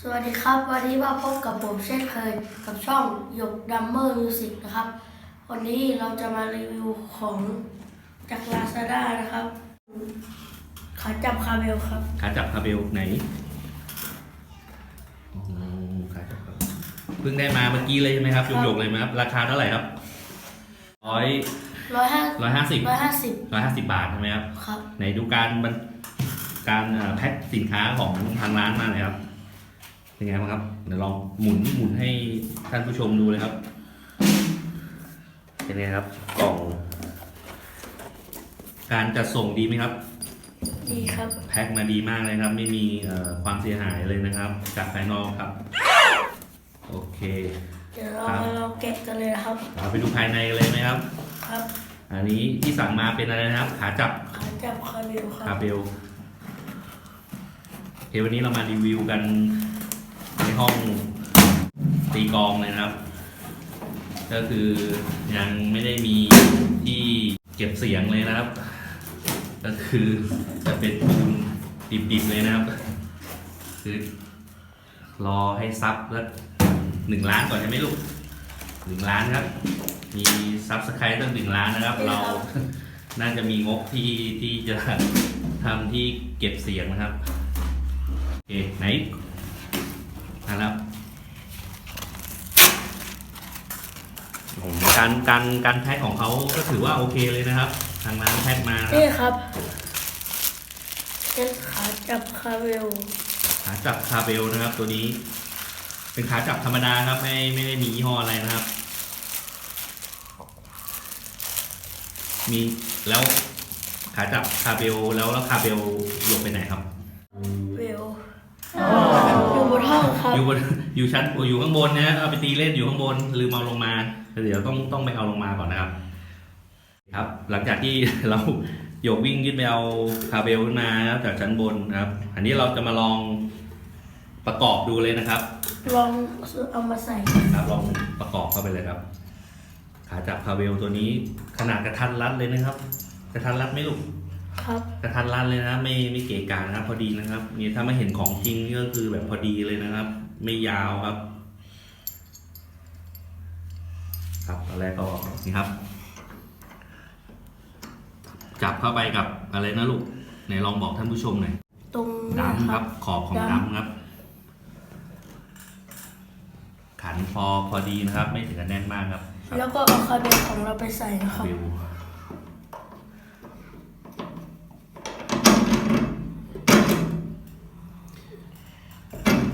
สวัสดีครับ วันนี้มาพบกับผมเช่นเคยกับช่องหยกดัมเมอร์มิวสิกนะครับ วันนี้เราจะมารีวิวของจากลาซาด้านะครับขาจับคาเบลครับ ขาจับคาเบลไหนอ๋อขาจับคาเบลเพิ่งได้มาเมื่อกี้เลยใช่ไหมครับโยกๆเลยไหมครับ ราคาเท่าไหร่ครับร้อยร้อยห้าร้อยห้าสิบร้อยห้าสิบร้อยห้าสิบบาทใช่ไหมครับ ครับ ไหนดูการบรรการเอ่อแพ็คสินค้าของทางร้านมาหน่อยครับ เป็นไงบ้างครับ เดี๋ยวลองหมุนหมุนให้ท่านผู้ชมดูเลยครับ เป็นไงครับกล่อง การจัดส่งดีไหมครับ ดีครับ แพ็คมาดีมากเลยครับ ไม่มีเอ่อความเสียหายเลยนะครับ จากภายนอกครับ โอเค เดี๋ยวเราครับเราแกะกันเลยนะครับเราไปดูภายในกันเลยไหมครับ ครับ อันนี้ที่สั่งมาเป็นอะไรนะครับ ขาจับ ขาจับคาเบลคคารับเบลโอเควันนี้เรามารีวิวกัน ในห้องตีกองเลยนะครับ ก็คือยังไม่ได้มีที่เก็บเสียงเลยนะครับ ก็คือจะเป็นปูนดิบๆเลยนะครับ คือรอให้ซับแล้วหนึ่งล้านก่อนใช่ไหมลูกหนึ่งล้านครับ มีซับสไครต์ตั้งหนึ่งล้านนะครับ เราน่าจะมีงบที่ที่จะทำที่เก็บเสียงนะครับ โอเค ไหน มาแล้วการการการแพ็คของเขาก็ถือว่าโอเคเลยนะครับ ทางร้านแพ็คมานะครับนี่ครับเป็นขาจับคาเบลขาจับคาเบลนะครับ ตัวนี้ เป็นขาจับธรรมดาครับ ไม่ไม่ได้มียี่ห้ออะไรนะครับ มีแล้วขาจับคาเบลแล้วแล้วคาเบลหยกไปไหนครับเบลอยู่ บนห้องครับ อยู่บนอยู่ชั้นอยู่ข้างบนนะเอาไปตีเล่นอยู่ข้างบนลืมเอาลงมาเดี๋ยวต้องต้องไปเอาลงมาก่อนนะครับ ครับ หลังจากที่เราโยกวิ่งขึ้นไปเอาคาเบลขึ้นมานะครับจากชั้นบนนะครับ อันนี้เราจะมาลองประกอบดูเลยนะครับ ลองเอามาใส่ครับลองประกอบเข้าไปเลยครับ ขาจับคาเบลตัวนี้ขนาดกระทัดรัดเลยนะครับ กระทัดรัดไหม่ลูก ครับกระทัดรัดเลยนะไม่ไม่เกะกะนะครับ พอดีนะครับนี่ถ้ามาเห็นของจริงนี่ก็คือแบบพอดีเลยนะครับ ไม่ยาวครับ ครับตอนแรกก็นี่ครับ จับเข้าไปกับอะไรนะลูกไหนลองบอกท่านผู้ชมหน่อยตรงนี้ดำครับ ขอบของดำดำครับ ขันพอพอดีนะครับ ไม่ถึงกับแน่นมากครับครับแล้วก็เอาคาเบลของเราไปใส่นะครับ วิว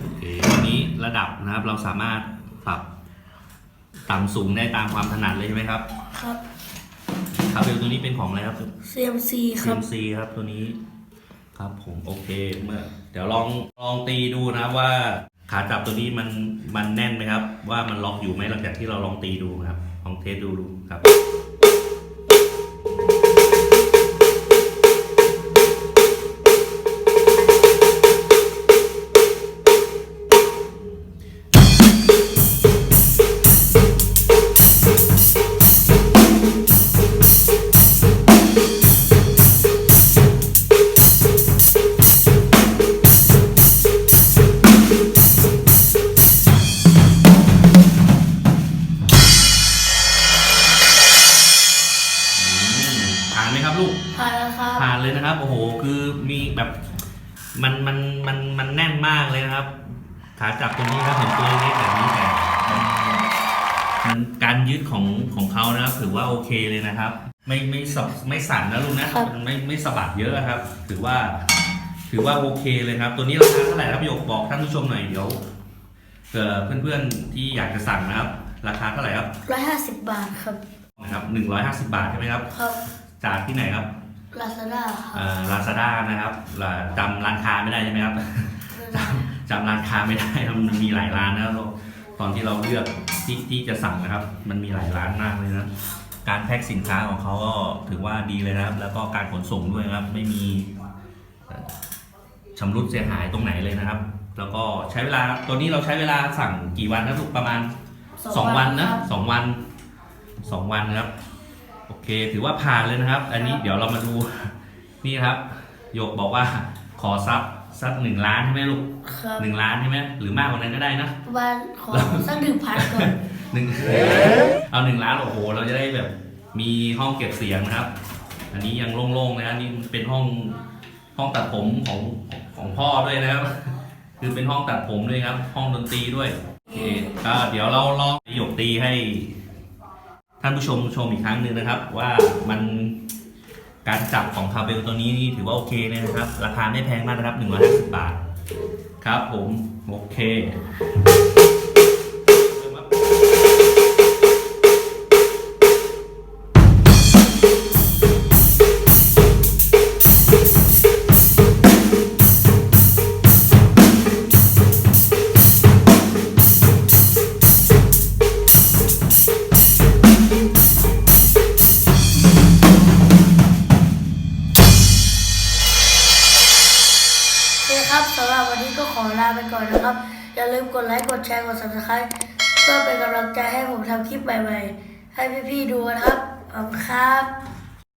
โอเคทีนี้ระดับ นะครับ เราสามารถปรับต่ำสูงได้ตามความถนัดเลยใช่ไหมครับครับคาเบลตัวนี้เป็นของอะไรครับ CMC ครับ CMC ครับตัวนี้ครับผมโอเคเมื่อเดี๋ยวลองลองตีดูนะครับว่าขาจับตัวนี้มันมันแน่นไหมครับ ว่ามันล็อกอยู่ไหมหลังจากที่เราลองตีดูครับลองเทสดูดูครับ ครับผ่านเลยนะครับ โอ้โห คือมีแบบ มันมันมันมันแน่นมากเลยนะครับ ขาจับตัวนี้ครับเห็นตัวเล็กแบบนี้แต่มันมันการยึดของของเขานะครับ ถือว่าโอเคเลยนะครับ ไม่ไม่สับไม่สั่นนะลูกนะครับ มันไม่ไม่สะบัดเยอะครับ ถือว่า ถือว่าโอเคเลยครับ ตัวนี้ราคาเท่าไหร่ครับโยกบอกท่านผู้ชมหน่อยเดี๋ยวเผื่อเพื่อนๆที่อยากจะสั่งนะครับ ราคาเท่าไหร่ครับร้อยห้าสิบบาทครับนะครับหนึ่งร้อยห้าสิบาทใช่ไหมครับครับจากที่ไหนครับ ลาซาด้าครับลาซาด้านะครับอ่าจำร้านค้าไม่ได้ใช่ไหมครับจำจำร้านค้าไม่ได้ครับมันมีหลายร้านนะครับตอนที่เราเลือกที่ที่จะสั่งนะครับ มันมีหลายร้านมากเลยนะการแพ็คสินค้าของเขาก็ถือว่าดีเลยนะครับ แล้วก็การขนส่งด้วยนะครับ ไม่มีเอ่อชำรุดเสียหายตรงไหนเลยนะครับ แล้วก็ใช้เวลาตัวนี้เราใช้เวลาสั่งกี่วันนะลูกประมาณสองวันนะครับสองวันสองวันนะครับ โอเค ถือว่าผ่านเลยนะครับ อันนี้เดี๋ยวเรามาดู นี่ครับโยกบอกว่าขอซับสักหนึ่งล้านใช่ไหมลูกครับหนึ่งล้านใช่ไหมหรือมากกว่านั้นก็ได้นะประมาณขอสักหนึ่งพันก่อนหนึ่งเอาหนึ่งล้านโอ้โห เราจะได้แบบมีห้องเก็บเสียงนะครับ อันนี้ยังโล่งๆนะนี่มันเป็นห้องห้องตัดผมของของพ่อด้วยนะครับ คือเป็นห้องตัดผมด้วยครับ ห้องดนตรีด้วยโอเคก็เดี๋ยวเราลองหยกตีให้ ท่านผู้ชมชมอีกครั้งหนึ่งนะครับ ว่ามันการจับของคาเบลตัวนี้นี่ถือว่าโอเคเลยนะครับ ราคาไม่แพงมากนะครับ150บาท ครับผม โอเค เคครับสำหรับวันนี้ก็ขอลาไปก่อนนะครับ อย่าลืมกดไลค์กดแชร์กด subscribe เพื่อเป็นกำลังใจให้ผมทำคลิปใหม่ๆ ให้พี่ๆดูนะครับขอบคุณครับ